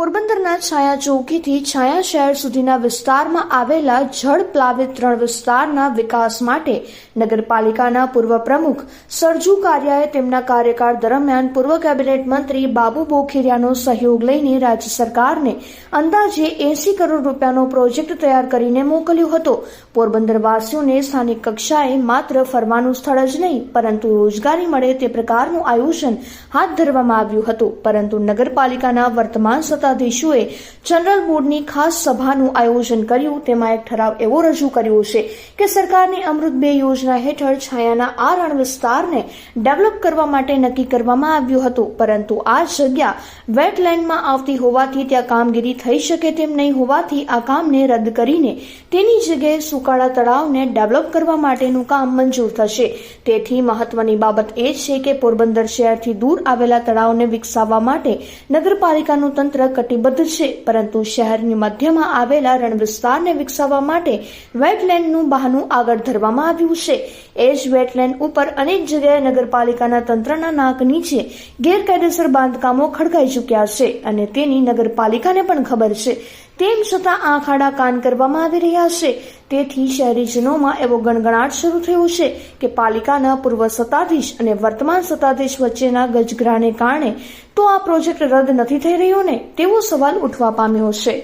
પોરબંદરના છાયા ચોકીથી છાયા શહેર સુધીના વિસ્તારમાં આવેલા જળ પ્લાવિત ત્રણ વિસ્તારના વિકાસ માટે નગરપાલિકાના પૂર્વ પ્રમુખ સરજુ કારિયાએ તેમના કાર્યકાળ દરમિયાન પૂર્વ કેબિનેટ મંત્રી બાબુ બોખીરિયાનો સહયોગ લઈને રાજ્ય સરકારને અંદાજે એસી કરોડ રૂપિયાનો પ્રોજેક્ટ તૈયાર કરીને મોકલ્યો હતો. પોરબંદરવાસીઓને સ્થાનિક કક્ષાએ માત્ર ફરવાનું સ્થળ જ નહીં, પરંતુ રોજગારી મળે તે પ્રકારનું આયોજન હાથ ધરવામાં આવ્યું હતું. પરંતુ નગરપાલિકાના વર્તમાન સત્તાધીશોએ જનરલ બોર્ડની ખાસ સભાનું આયોજન કર્યું. તેમાં એક ઠરાવ એવો રજૂ કર્યો છે કે સરકારની અમૃત બે યોજના હેઠળ છાયાના આ રણ વિસ્તારને ડેવલપ કરવા માટે નક્કી કરવામાં આવ્યું હતું. પરંતુ આ જગ્યા વેટલેન્ડમાં આવતી હોવાથી ત્યાં કામગીરી થઈ શકે તેમ નહીં હોવાથી આ કામને રદ કરીને તેની જગ્યાએ સુકાળા તળાવને ડેવલપ કરવા માટેનું કામ મંજૂર થશે. તેથી મહત્વની બાબત એ છે કે પોરબંદર શહેરથી દૂર આવેલા તળાવને વિકસાવવા માટે નગરપાલિકાનું તંત્ર કટિબદ્ધ છે, પરંતુ શહેરની મધ્યમાં આવેલા રણ વિસ્તારને વિકસાવવા માટે વેટલેન્ડનું બહાનું આગળ ધરવામાં આવ્યું છે. એ જ વેટલેન્ડ ઉપર અનેક જગ્યાએ નગરપાલિકાના તંત્રના નાક નીચે ગેરકાયદેસર બાંધકામો ખડકાઈ ચૂક્યા છે અને તેની નગરપાલિકાને પણ ખબર છે. તેમ છતાં આંખ આડા કાન કરવામાં આવી રહ્યા છે. તેથી શહેરીજનોમાં એવો ગણગણાટ શરૂ થયો છે કે પાલિકાના પૂર્વ સત્તાધીશ અને વર્તમાન સત્તાધીશ વચ્ચેના ગજગરાને કારણે તો આ પ્રોજેક્ટ રદ નથી થઈ રહ્યો ને તેવો સવાલ ઉઠવા પામ્યો છે.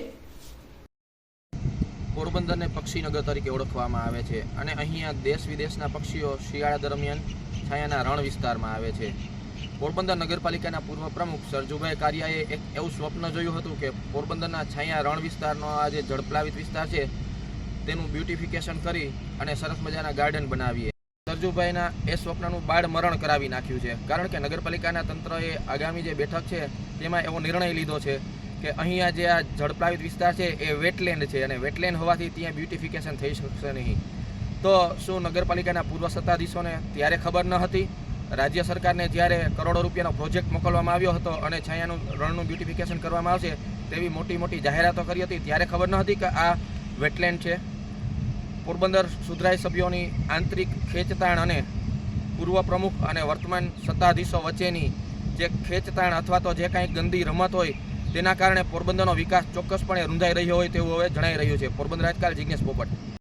પોરબંદરને પક્ષીનગર તરીકે ઓળખવામાં આવે છે અને અહીંયા દેશ વિદેશના પક્ષીઓ શિયાળા દરમિયાન છાયાના રણ વિસ્તારમાં આવે છે. પોરબંદર નગરપાલિકાના પૂર્વ પ્રમુખ સરજુભાઈ કારિયાએ એક એવું સ્વપ્ન જોયું હતું કે પોરબંદરના છાયા રણ વિસ્તારનો આ જે જળપ્લાવિત વિસ્તાર છે, તેનું બ્યુટિફિકેશન કરી અને સરસ મજાના ગાર્ડન બનાવીએ. સરજુભાઈના એ સ્વપ્નનું બાળ મરણ કરાવી નાખ્યું છે. કારણ કે નગરપાલિકાના તંત્રએ આગામી જે બેઠક છે, તેમાં એવો નિર્ણય લીધો છે કે અહીંયા જે આ જળપ્લાવિત વિસ્તાર છે, એ વેટલેન્ડ છે અને વેટલેન્ડ હોવાથી ત્યાં બ્યુટિફિકેશન થઈ શકશે નહીં. તો શું નગરપાલિકાના પૂર્વ સત્તાધીશોને ત્યારે ખબર ન હતી? રાજ્ય સરકારને જ્યારે કરોડો રૂપિયાનો પ્રોજેક્ટ મોકલવામાં આવ્યો હતો અને છાયાનું રણનું બ્યુટિફિકેશન કરવામાં આવશે તેવી મોટી મોટી જાહેરાતો કરી હતી, ત્યારે ખબર ન હતી કે આ વેટલેન્ડ છે. પોરબંદર સુધરાઈ સભ્યોની આંતરિક ખેંચતાણ અને પૂર્વ પ્રમુખ અને વર્તમાન સત્તાધીશો વચ્ચેની જે ખેંચતાણ અથવા તો જે કાંઈ ગંદી રમત હોય, તેના કારણે પોરબંદરનો વિકાસ ચોક્કસપણે રૂંધાઈ રહ્યો હોય તેવું હવે જણાઈ રહ્યું છે. પોરબંદર આજકાલ જિજ્ઞેશ પોપટ.